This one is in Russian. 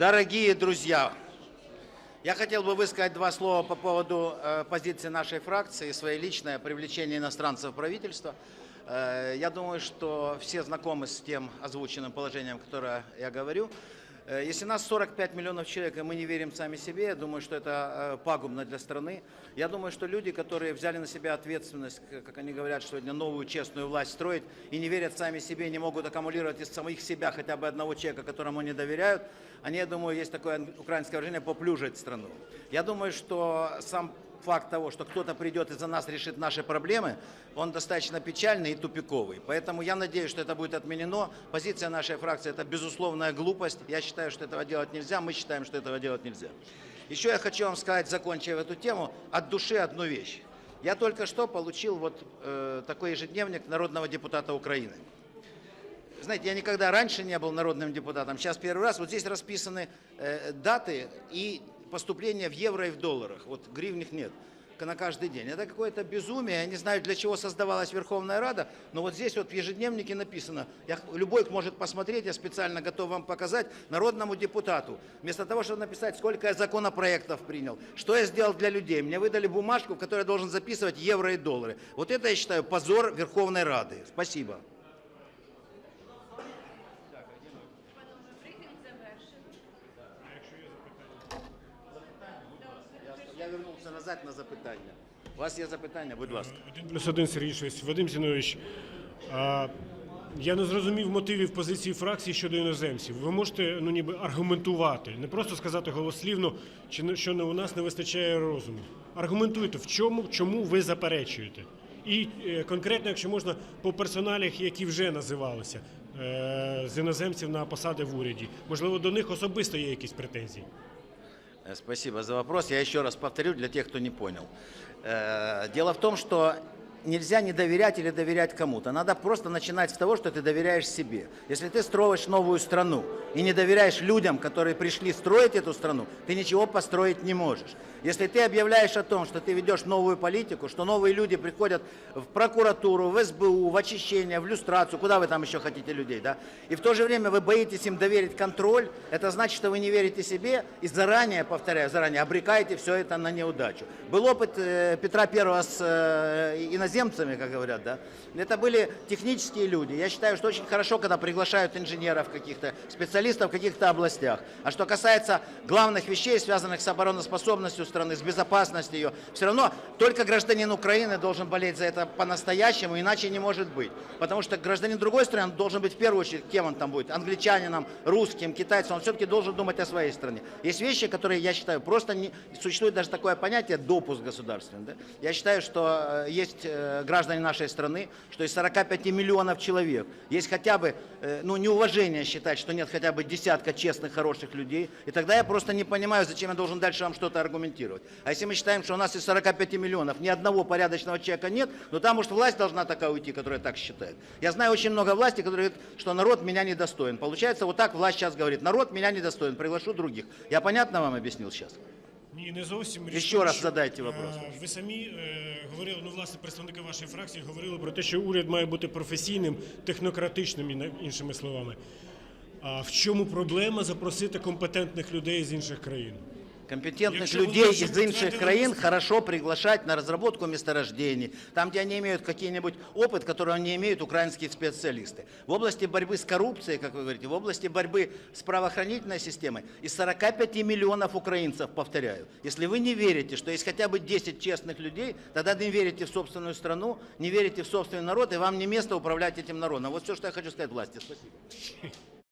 Дорогие друзья, я хотел бы высказать два слова по поводу э, позиции нашей фракции своей личной о привлечении иностранцев в правительство. Э, я думаю, что все знакомы с тем озвученным положением, которое я говорю. Э, Если нас 45 миллионов человек, и мы не верим сами себе, я думаю, что это э, пагубно для страны. Я думаю, что люди, которые взяли на себя ответственность, как они говорят, сегодня новую честную власть строить, и не верят сами себе, не могут аккумулировать из самих себя хотя бы одного человека, которому они доверяют, они, я думаю, есть такое украинское выражение, поплюжить страну. Я думаю, что сам факт того, что кто-то придет и за нас решит наши проблемы, он достаточно печальный и тупиковый. Поэтому я надеюсь, что это будет отменено. Позиция нашей фракции – это безусловная глупость. Я считаю, что этого делать нельзя, мы считаем, что этого делать нельзя. Еще я хочу вам сказать, закончив эту тему, от души одну вещь. Я только что получил вот э, такой ежедневник народного депутата Украины. Знаете, я никогда раньше не был народным депутатом, сейчас первый раз. Вот здесь расписаны э, даты и поступления в евро и в долларах. Вот гривних нет к- на каждый день. Это какое-то безумие. Я не знаю, для чего создавалась Верховная Рада, но вот здесь вот в ежедневнике написано, я, любой может посмотреть, я специально готов вам показать, народному депутату. Вместо того, чтобы написать, сколько я законопроектов принял, что я сделал для людей, мне выдали бумажку, в которой я должен записывать евро и доллары. Вот это, я считаю, позор Верховной Рады. Спасибо. Я вернувся назад на запитання. У вас є запитання, будь ласка. Один плюс один Сергій Швець. Вадим Зінович, а, я не зрозумів мотивів позиції фракції щодо іноземців. Ви можете ну, ніби аргументувати, не просто сказати голослівно, чи не- що не- у нас не вистачає розуму. Аргументуйте, в чому, чому ви заперечуєте. І е, конкретно, якщо можна, по персоналях, які вже називалися е, з іноземців на посади в уряді. Можливо, до них особисто є якісь претензії. Э, Спасибо за вопрос. Я еще раз повторю для тех, кто не понял. Э, Дело в том, что нельзя не доверять или доверять кому-то. Надо просто начинать с того, что ты доверяешь себе. Если ты строишь новую страну и не доверяешь людям, которые пришли строить эту страну, ты ничего построить не можешь. Если ты объявляешь о том, что ты ведешь новую политику, что новые люди приходят в прокуратуру, в СБУ, в очищение, в люстрацию, куда вы там еще хотите людей, да? И в то же время вы боитесь им доверить контроль, это значит, что вы не верите себе и заранее, повторяю, заранее обрекаете все это на неудачу. Был опыт э, Петра Первого с э, иноземцами, как говорят, да? Это были технические люди. Я считаю, что очень хорошо, когда приглашают инженеров каких-то, специалистов в каких-то областях. А что касается главных вещей, связанных с обороноспособностью страны, с безопасностью ее, все равно только гражданин Украины должен болеть за это по-настоящему, иначе не может быть. Потому что гражданин другой страны должен быть в первую очередь, кем он там будет, англичанином, русским, китайцем, он все-таки должен думать о своей стране. Есть вещи, которые, я считаю, просто не... Существует даже такое понятие допуск государственный. да. Я считаю, что э, есть э, граждане нашей страны, что из 45 миллионов человек есть хотя бы, э, ну, неуважение считать, что нет хотя бы десятка честных, хороших людей. И тогда я просто не понимаю, зачем я должен дальше вам что-то аргументировать. А если мы считаем, что у нас из 45 миллионов ни одного порядочного человека нет, ну там, может, власть должна такая уйти, которая так считает. Я знаю очень много власти, которые говорят, что народ меня недостоин. Получается, вот так власть сейчас говорит, народ меня недостоин, приглашу других. Я понятно вам объяснил сейчас? Ні, не зовсім. Річ Ще раз задайте вопрос. е, Ви самі е, говорили, ну власне, представники вашої фракції говорили про те, що уряд має бути професійним, технократичним, іншими словами. А в чому проблема запросити компетентних людей з інших країн? Компетентных Якщо людей ви вже из інших підтвердили країн виступ- хорошо приглашать на разработку месторождений, там, где они имеют какие-нибудь опыт, которого не имеют украинские специалисты. В области борьбы с коррупцией, как вы говорите, в области борьбы с правоохранительной системой, из 45 миллионов украинцев, повторяю, если вы не верите, что есть хотя бы 10 честных людей, тогда не верите в собственную страну, не верите в собственный народ, и вам не место управлять этим народом. Вот все, что я хочу сказать власти. Спасибо.